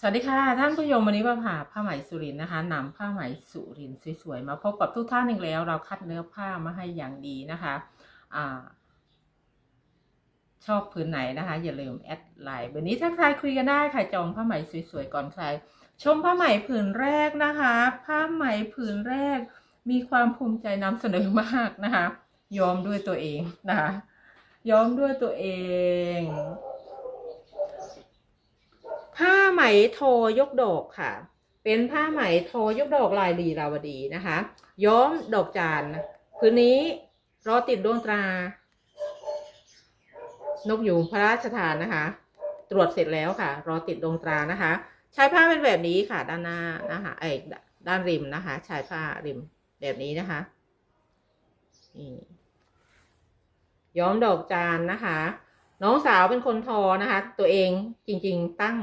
สวัสดีค่ะ ท่านผู้ชมวันนี้มาผ่าผ้าไหมสุรินนะคะนำผ้าไหมสุรินสวยๆมาพบกับทุกท่านอีกแล้ว เราคัดเนื้อผ้ามาให้อย่างดีนะคะอ่าชอบผืนไหนนะคะ อย่าลืมแอดไลน์วันนี้ถ้าใครคุยกันได้ค่ะจองผ้าไหมสวยๆก่อนใคร ชมผ้าไหมผืนแรกนะคะ ผ้าไหมผืนแรก มีความภูมิใจนำเสนอมากนะคะยอมด้วยตัวเองนะคะยอมด้วยตัวเอง ผ้าไหม โทยกดอกค่ะ เป็นผ้าไหมโทยกดอกลายลีลาวดีนะคะ ย้อมดอกจานพื้นนี้รอติดดวงตรา นกยูงพระราชทานนะคะ ตรวจเสร็จแล้วค่ะ รอติดดวงตรานะคะ ใช้ผ้าเป็นแบบนี้ค่ะด้านหน้านะคะไอด้านริมนะคะ ใช้ผ้าริมแบบนี้นะคะนี่ย้อมดอกจานนะคะ น้องสาวเป็นคนทอนะคะ ตัวเองจริง ๆ ตั้ง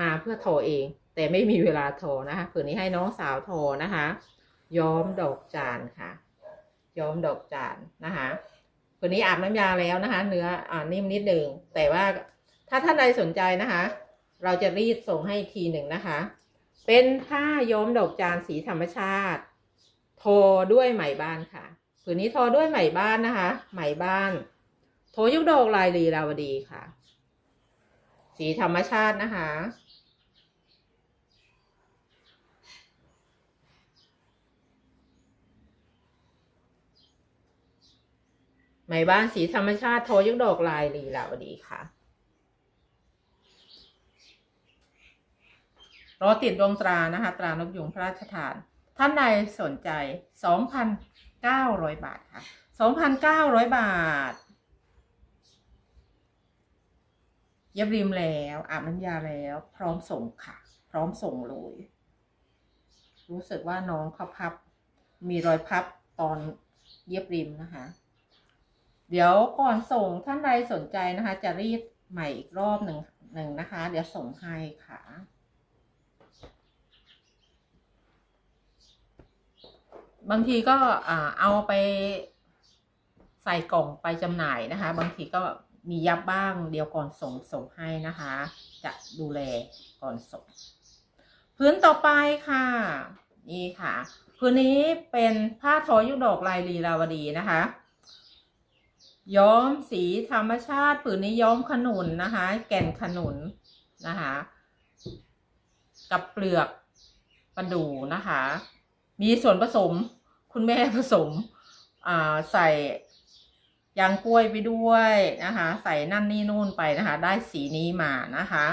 มาเพื่อทอเอง แต่ไม่มีเวลาทอนะคะผืนนี้ให้น้องสาวทอนะคะ ย้อมดอกจานค่ะ ย้อมดอกจานนะคะผืนนี้อาบน้ำยาแล้วนะคะ เนื้ออ่านิ่มนิดหนึ่งแต่ว่าถ้าท่านใดสนใจนะคะ เราจะรีดส่งให้ทีหนึ่งนะคะ เป็นผ้าย้อมดอกจานสีธรรมชาติ ทอด้วยไหมบ้านค่ะผืนนี้ทอด้วยไหมบ้านนะคะ ไหมบ้าน โทยุกดอกลายลีลาวดีค่ะ สีธรรมชาตินะคะ ไหมบ้านสีธรรมชาติโทยุกดอกลายลีลาวดีค่ะ รอติดดวงตรานะคะ ตรานกยุงพระราชทาน ท่านใดสนใจ 2,900 บาทค่ะ 2,900 บาท เย็บริมแล้วอาบน้ำยาแล้ว พร้อมส่งค่ะ พร้อมส่งเลย รู้สึกว่าน้องเขาพับ มีรอยพับตอนเย็บริมนะคะ เดี๋ยวก่อนส่งท่านใดสนใจนะคะ จะรีดใหม่อีกรอบหนึ่งหนึ่งนะคะ เดี๋ยวส่งให้ค่ะบางทีก็เอาไปใส่กล่องไปจำหน่ายนะคะ บางทีก็ มียับบ้างเดียวก่อนส่งส่งให้นะคะ จะดูแลก่อนส่ง พื้นต่อไปค่ะ นี่ค่ะ พื้นนี้เป็นผ้าทอยุดอกลายลีลาวดีนะคะ ย้อมสีธรรมชาติผืนนี้ย้อมขนุนนะคะ แก่นขนุนนะคะ กับเปลือกประดูนะคะ มีส่วนผสมคุณแม่ผสมใส่ ยางกล้วยไปด้วยนะคะ ใส่นั่นนี่นู่นไปนะคะ ได้สีนี้มานะคะ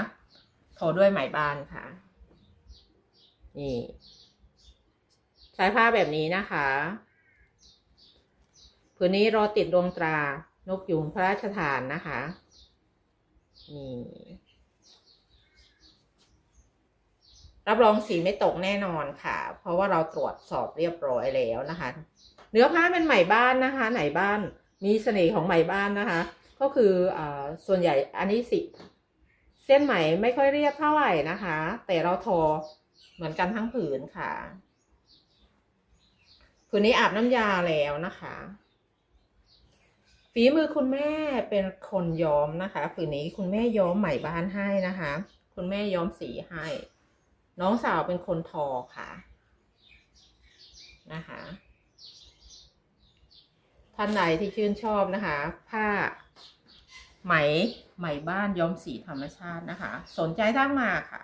โทอด้วยไหมบานค่ะ นี่ใช้ผ้าแบบนี้นะคะผืนนี้รอติดดวงตรานกยุงพระราชทานนะคะ นี่ รับรองสีไม่ตกแน่นอนค่ะ เพราะว่าเราตรวจสอบเรียบร้อยแล้วนะคะ เนื้อผ้าเป็นไหมบ้านนะคะ ไหนบ้าน มีเสน่ห์ของไหมบ้านนะคะ ก็คืออส่วนใหญ่อันนี้สิ เส้นไหมไม่ค่อยเรียบเท่าไหร่นะคะ แต่เราทอเหมือนกันทั้งผืนค่ะ ผืนนี้อาบน้ำยาแล้วนะคะฝีมือคุณแม่เป็นคนย้อมนะคะ ผืนนี้คุณแม่ย้อมไหมบ้านให้นะคะ คุณแม่ย้อมสีให้ น้องสาวเป็นคนทอค่ะนะคะ ท่านไหนที่ชื่นชอบนะคะ ผ้าไหมไหมบ้านย้อมสีธรรมชาตินะคะ สนใจทักมาค่ะ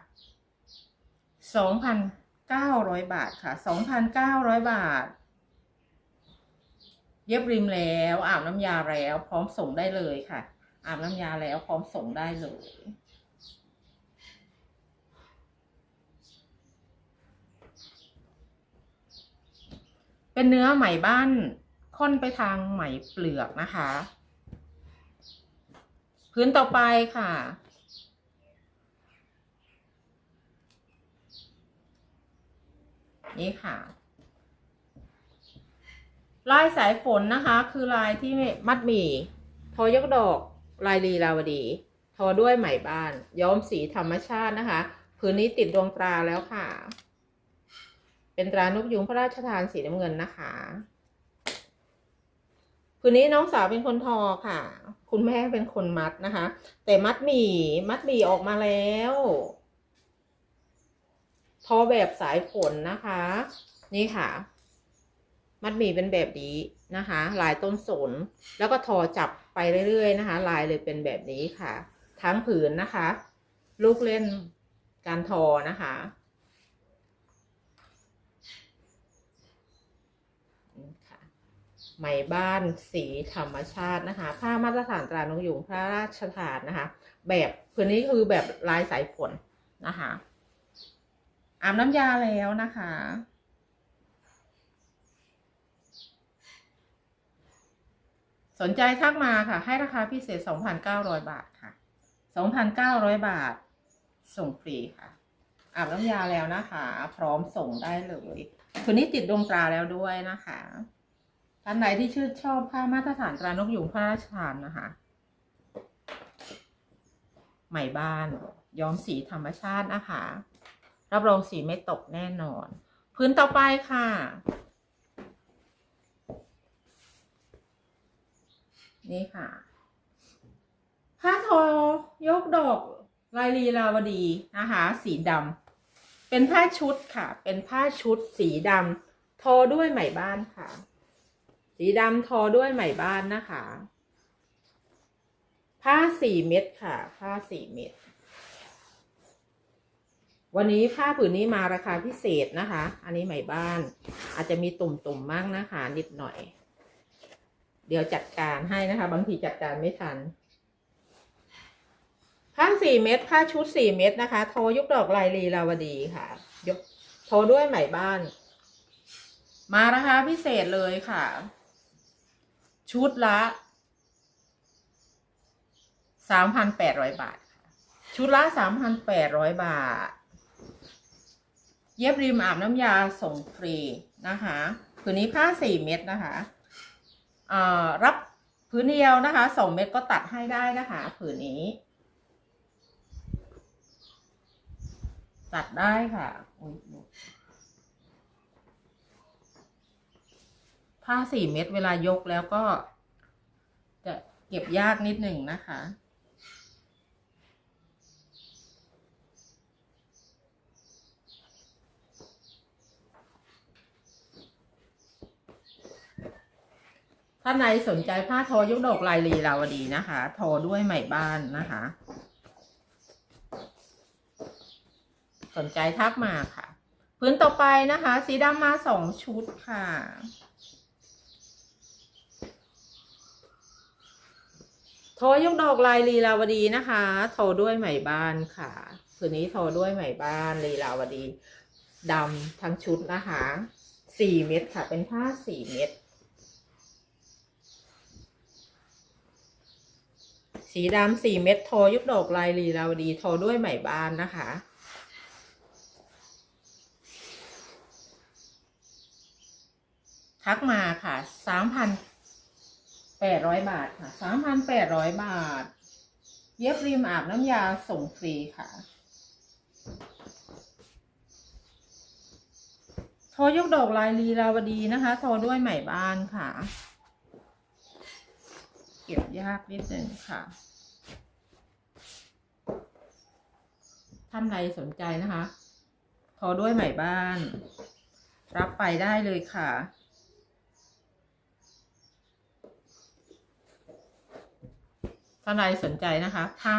สองพันเก้าร้อยบาทค่ะสองพันเก้าร้อยบาท เย็บริมแล้วอาบน้ำยาแล้วพร้อมส่งได้เลยค่ะ อาบน้ำยาแล้วพร้อมส่งได้เลยเป็นเนื้อไหมบ้าน ค่อนไปทางไหมเปลือกนะคะ พื้นต่อไปค่ะ นี่ค่ะ ลายสายฝนนะคะ คือลายที่มัดหมี่ทอยกดอกลายลีลาวดี ทอด้วยไหมบ้าน ย้อมสีธรรมชาตินะคะพื้นนี้ติดดวงตราแล้วค่ะ เป็นตรานกยุงพระราชทานสีน้ำเงินนะคะ ผืนนี้น้องสาวเป็นคนทอค่ะ คุณแม่เป็นคนมัดนะคะ แต่มัดหมี่มัดหมี่ออกมาแล้ว ทอแบบสายฝนนะคะ นี่ค่ะ มัดหมี่เป็นแบบนี้นะคะ ลายต้นสน แล้วก็ทอจับไปเรื่อยๆนะคะ ลายเลยเป็นแบบนี้ค่ะ ทั้งผืนนะคะ ลูกเล่นการทอนะคะนี่ค่ะ ไหมบ้านสีธรรมชาตินะคะ ผ้ามาตรฐานตรานกยุงพระราชทานนะคะ แบบพื้นนี้คือแบบลายสายฝนนะคะอาบน้ำยาแล้วนะคะ สนใจทักมาค่ะ ให้ราคาพิเศษ 2,900 บาทค่ะ 2,900 บาท ส่งฟรีค่ะ อาบน้ำยาแล้วนะคะ พร้อมส่งได้เลยคืนนี้ติดดวงตราแล้วด้วยนะคะ ท่านไหนที่ชื่นชอบผ้ามาตรฐานตรานกยุงพระราชทานนะคะใหม่บ้าน ย้อมสีธรรมชาตินะคะ รับรองสีไม่ตกแน่นอน พื้นต่อไปค่ะ นี่ค่ะ ผ้าทอยกดอกลายลีลาวดีนะคะ สีดำเป็นผ้าชุดค่ะ เป็นผ้าชุดสีดำทอด้วยไหมบ้านค่ะ สีดำทอด้วยไหมบ้านนะคะ ผ้าสี่เม็ดค่ะ ผ้าสี่เม็ด วันนี้ผ้าผืนนี้มาราคาพิเศษนะคะ อันนี้ไหมบ้าน อาจจะมีตุ่มๆมมากนะคะ นิดหน่อย เดี๋ยวจัดการให้นะคะ บางทีจัดการไม่ทัน ผ้าสี่เม็ด ผ้าชุดสี่เม็ดนะคะ โทอยุกดอกลายลีลาวดีค่ะ ยกโทอด้วยไหมบ้านมาราคาพิเศษเลยค่ะ ชุดละสามพันแปดร้อยบาทค่ะชุดละสามพันแปดร้อยบาท เย็บริมอาบน้ำยาส่งฟรีนะคะผืนนี้ผ้าสี่เม็ดนะคะอ่อรับผืนเดียวนะคะสองเม็ดก็ตัดให้ได้นะคะ ผืนนี้ ตัดได้ค่ะอุ๊ย ผ้าสี่เม็ดเวลายกแล้วก็ จะเก็บยากนิดหนึ่งนะคะ ถ้าในสนใจผ้าทอยกดอกลายลีลาวดีนะคะ ทอด้วยไหมบ้านนะคะ สนใจทักมาค่ะ พื้นต่อไปนะคะ สีดำมาสองชุดค่ะ ทอยกดอกลายลีลาวดีนะคะทอด้วยไหมบ้านค่ะคืนนี้ทอด้วยไหมบ้านลีลาวดีดำทั้งชุดนะคะสี่เม็ดค่ะ เป็นผ้าสี่เม็ดสีดำสี่เม็ดทอยุกดอกลายลีลาวดีทอด้วยไหมบ้านนะคะทักมาค่ะสามพัน แปดร้อยบาทค่ะสามพันแปดร้อยบาท เย็บริมอาบน้ำยาส่งฟรีค่ะ โทอยกดอกลายลีลาวดีนะคะ โทอด้วยไหมบ้านค่ะ เก็บยากนิดนึงค่ะ ท่านใดสนใจนะคะ โทรด้วยไหมบ้าน รับไปได้เลยค่ะ ท่านใดสนใจนะคะผ้า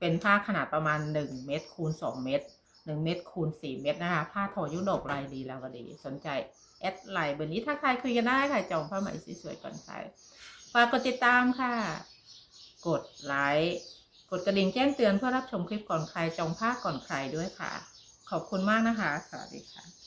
เป็นผ้าขนาดประมาณหนึ่งเมตรคูณสองเมตรหนึ่งเมตรคูณสี่เมตรนะคะ ผ้าทอยุโรปลายดีแลาวดี สนใจแอดไลน์เบอร์นี้ถ้าใครคุยกันได้ค่ะ จองผ้าไหมสวยๆก่อนใครฝากกดติดตามค่ะ กดไลค์กดกระดิ่งแจ้งเตือนเพื่อรับชมคลิปก่อนใครจองผ้าก่อนใครด้วยค่ะ ขอบคุณมากนะคะ สวัสดีค่ะ